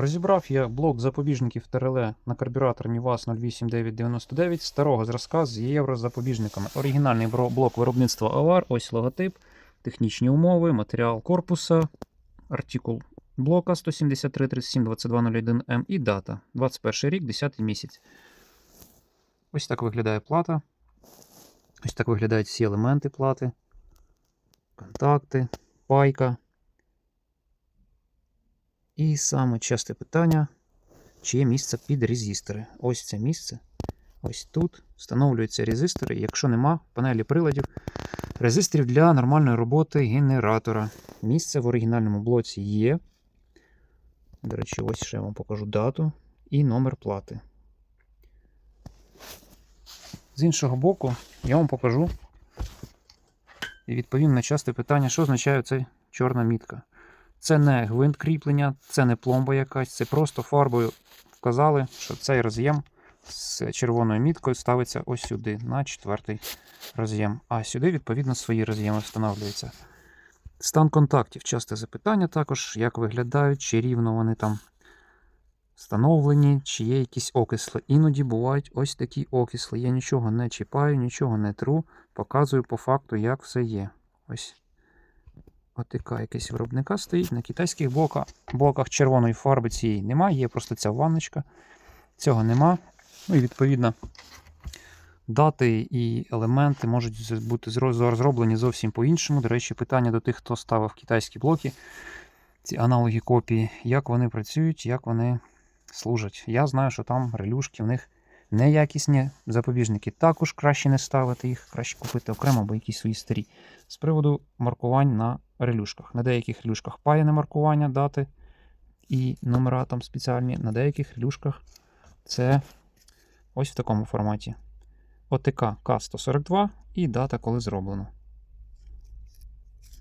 розібрав я блок запобіжників ТРЛ на карбюратор НІВАЗ 08999 старого зразка з єврозапобіжниками. Оригінальний блок виробництва АВАР, ось логотип, технічні умови, матеріал корпуса, артикул блока 173 37 2201 М і дата 21 рік, 10 місяць. Ось так виглядає плата. Ось так виглядають всі елементи плати, контакти, пайка. І саме часте питання, чи є місце під резистори. Ось це місце. Ось тут встановлюються резистори. Якщо нема в панелі приладів, резисторів для нормальної роботи генератора. Місце в оригінальному блоці є. До речі, ось ще я вам покажу дату і номер плати. З іншого боку, я вам покажу і відповім на часте питання, що означає ця чорна мітка. Це не гвинт кріплення, це не пломба якась, це просто фарбою вказали, що цей роз'єм з червоною міткою ставиться ось сюди, на четвертий роз'єм. А сюди, відповідно, свої роз'єми встановлюються. Стан контактів. Часте запитання також, як виглядають, чи рівно вони там встановлені, чи є якісь окисли. Іноді бувають ось такі окисли. Я нічого не чіпаю, нічого не тру, показую по факту, як все є. Ось ОТК якийсь виробника стоїть. На китайських блоках, блоках червоної фарби цієї немає, є просто ця ванночка. Цього нема. Ну і відповідно дати і елементи можуть бути зро- зроблені зовсім по-іншому. До речі, питання до тих, хто ставив китайські блоки, ці аналоги копії, як вони працюють, як вони служать. Я знаю, що там релюшки в них неякісні запобіжники. Також краще не ставити їх, краще купити окремо або якісь свої старі. З приводу маркувань на релюшках. На деяких релюшках паяне маркування дати і номера там спеціальні, на деяких релюшках це ось в такому форматі. ОТК К142 і дата, коли зроблено.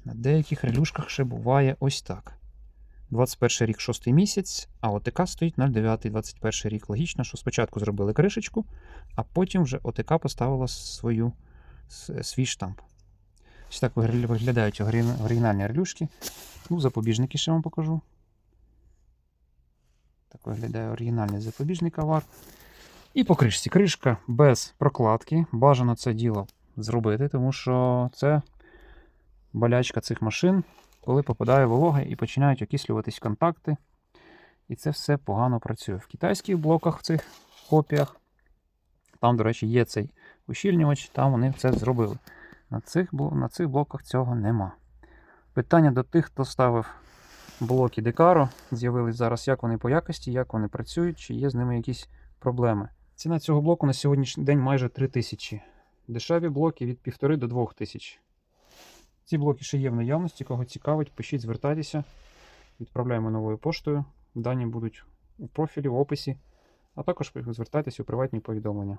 На деяких релюшках ще буває ось так. 21 рік, 6 місяць, а ОТК стоїть 09, 21 рік. Логічно, що спочатку зробили кришечку, а потім вже ОТК поставила свою, свій штамп. Ось так виглядають оригінальні релюшки. Ну, запобіжники ще вам покажу. Так виглядає оригінальний запобіжник авар. І по кришці. Кришка без прокладки. Бажано це діло зробити, тому що це болячка цих машин, коли попадає волога і починають окислюватись контакти. І це все погано працює. В китайських блоках, в цих копіях, там, до речі, є цей ущільнювач, там вони це зробили. На цих, на цих блоках цього нема. Питання до тих, хто ставив блоки Декаро. З'явились зараз, як вони по якості, як вони працюють, чи є з ними якісь проблеми. Ціна цього блоку на сьогоднішній день майже 3000. Дешеві блоки від 1,5 до 2000. Ці блоки ще є в наявності. Кого цікавить, пишіть, звертайтеся. Відправляємо новою поштою. Дані будуть у профілі, в описі. А також звертайтеся у приватні повідомлення.